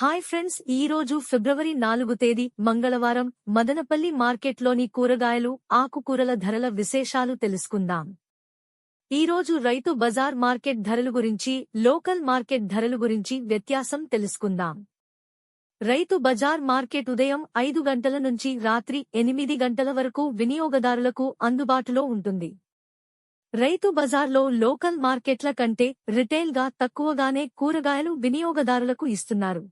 Hi friends ఈ రోజు ఫిబ్రవరి నాలుగు తేదీ మంగళవారం మదనపల్లి మార్కెట్లోని కూరగాయలు ఆకుకూరల ధరల విశేషాలు తెలుసుకుందాం. ఈ రోజు రైతు బజార్ మార్కెట్ ధరలు గురించి లోకల్ మార్కెట్ ధరలు గురించి వ్యత్యాసం తెలుసుకుందాం. రైతు బజార్ మార్కెట్ ఉదయం ఐదు గంటల నుంచి రాత్రి ఎనిమిది గంటల వరకు వినియోగదారులకు అందుబాటులో ఉంటుంది. రైతు బజార్లో లోకల్ మార్కెట్ల కంటే రిటైల్గా తక్కువగానే కూరగాయలు వినియోగదారులకు ఇస్తున్నారు.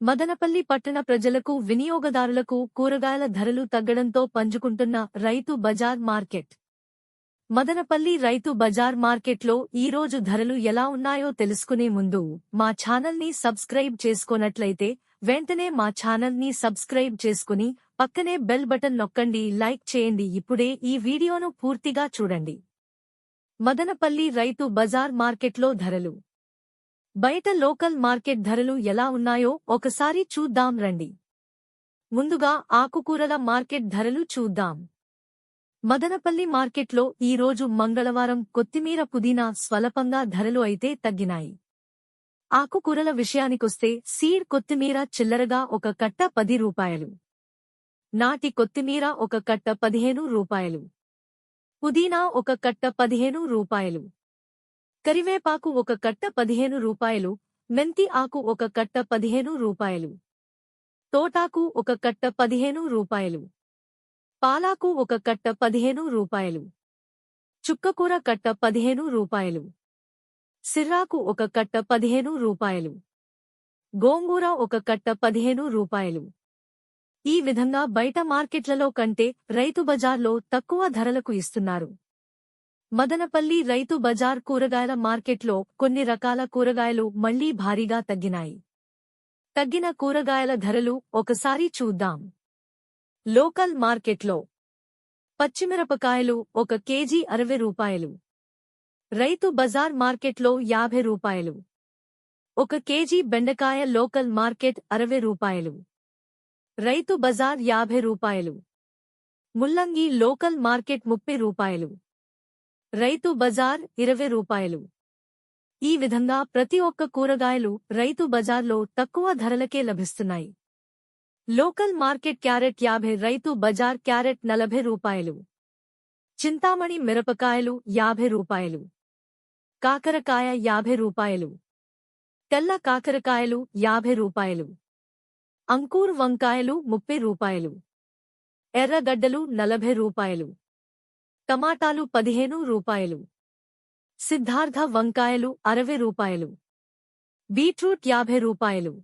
మదనపల్లి పట్టణ ప్రజలకు వినియోగదారులకు కూరగాయల ధరలు తగ్గడంతో పంచుకుంటున్న రైతు బజార్ మార్కెట్. మదనపల్లి రైతు బజార్ మార్కెట్లో ఈ రోజు ధరలు ఎలా ఉన్నాయో తెలుసుకునే ముందు మా ఛానల్ని సబ్స్క్రైబ్ చేసుకోనట్లయితే వెంటనే మా ఛానల్ని సబ్స్క్రైబ్ చేసుకుని పక్కనే బెల్ బటన్ నొక్కండి లైక్ చేయండి. ఇప్పుడే ఈ వీడియోను పూర్తిగా చూడండి. మదనపల్లి రైతు బజార్ మార్కెట్లో ధరలు. బయట లోకల్ మార్కెట్ ధరలు ఎలా ఉన్నాయో ఒకసారి చూద్దాం రండి. ముందుగా ఆకుకూరల మార్కెట్ ధరలు చూద్దాం. మదనపల్లి మార్కెట్లో ఈ రోజు మంగళవారం కొత్తిమీర పుదీనా స్వల్పంగా ధరలు అయితే తగ్గినాయి. ఆకుకూరల విషయానికొస్తే సీడ్ కొత్తిమీర చిల్లరగా ఒక కట్ట పది రూపాయలు. నాటి కొత్తిమీర ఒక కట్ట పదిహేను రూపాయలు. పుదీనా ఒక కట్ట పదిహేను రూపాయలు. కరివేపాకు ఒక కట్ట పదిహేను రూపాయలు మెంతి ఆకు ఒక కట్ట పదిహేను రూపాయలు. తోటాకు ఒక కట్ట పదిహేను రూపాయలు. పాలాకు ఒక కట్ట పదిహేను రూపాయలు. చుక్కకూర కట్ట పదిహేను రూపాయలు. సిర్రాకు ఒక కట్ట పదిహేను రూపాయలు. గోంగూర ఒక కట్ట పదిహేను రూపాయలు. ఈ విధంగా బయట మార్కెట్లలో కంటే రైతు బజార్లో తక్కువ ధరలకు ఇస్తున్నారు. మదనపల్లి రైతు బజార్ కూరగాయల మార్కెట్లో కొన్ని రకాల కూరగాయలు మళ్ళీ భారీగా తగ్గినాయి. తగ్గిన కూరగాయల ధరలు ఒకసారి చూద్దాం. లోకల్ మార్కెట్లో పచ్చిమిరపకాయలు ఒక కేజీ అరవై రూపాయలు. రైతు బజార్ మార్కెట్లో యాభై రూపాయలు. ఒక కేజీ బెండకాయ లోకల్ మార్కెట్ అరవై రూపాయలు. రైతు బజార్ యాభై రూపాయలు. ముల్లంగి లోకల్ మార్కెట్ ముప్పై రూపాయలు. రైతు బజార్ ఇరవై రూపాయలు. ఈ విధంగా ప్రతి ఒక్క కూరగాయలు రైతు బజార్లో తక్కువ ధరలకే లభిస్తున్నాయి. లోకల్ మార్కెట్ క్యారెట్ యాభై రైతు బజార్ క్యారెట్ నలభై రూపాయలు. చింతామణి మిరపకాయలు యాభై రూపాయలు. కాకరకాయ యాభై రూపాయలు. తెల్ల కాకరకాయలు యాభై రూపాయలు. అంకూర్ వంకాయలు ముప్పై రూపాయలు. ఎర్రగడ్డలు నలభై రూపాయలు. టమాటాలు పదిహేను రూపాయలు. సిద్ధార్థ వంకాయలు అరవై రూపాయలు. బీట్రూట్ యాభై రూపాయలు.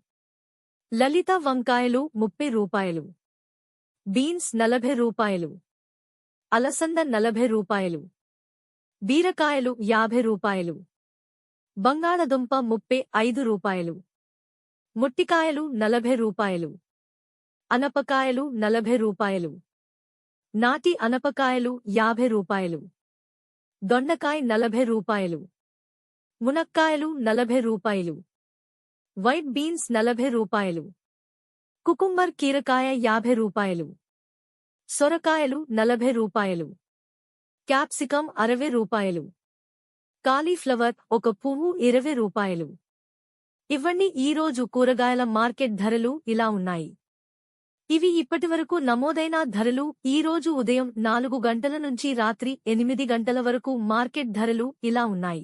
లలిత వంకాయలు ముప్పై రూపాయలు. బీన్స్ నలభై రూపాయలు. అలసంద నలభై రూపాయలు. బీరకాయలు యాభై రూపాయలు. బంగాళదుంప ముప్పై ఐదు రూపాయలు. ముట్టికాయలు నలభై రూపాయలు. అనపకాయలు నలభై రూపాయలు. నాటి అనపకాయలు యాభై రూపాయలు. దొండకాయ నలభై రూపాయలు. మునక్కాయలు నలభై రూపాయలు. వైట్ బీన్స్ నలభై రూపాయలు. కుకుంబర్ కీరకాయ యాభై రూపాయలు. సొరకాయలు నలభై రూపాయలు. క్యాప్సికం అరవై రూపాయలు. కాలీఫ్లవర్ ఒక పువ్వు ఇరవై రూపాయలు. ఇవన్నీ ఈరోజు కూరగాయల మార్కెట్ ధరలు ఇలా ఉన్నాయి. ఇవి ఇప్పటివరకు నమోదైన ధరలు. ఈ రోజు ఉదయం నాలుగు గంటల నుంచి రాత్రి ఎనిమిది గంటల వరకు మార్కెట్ ధరలు ఇలా ఉన్నాయి.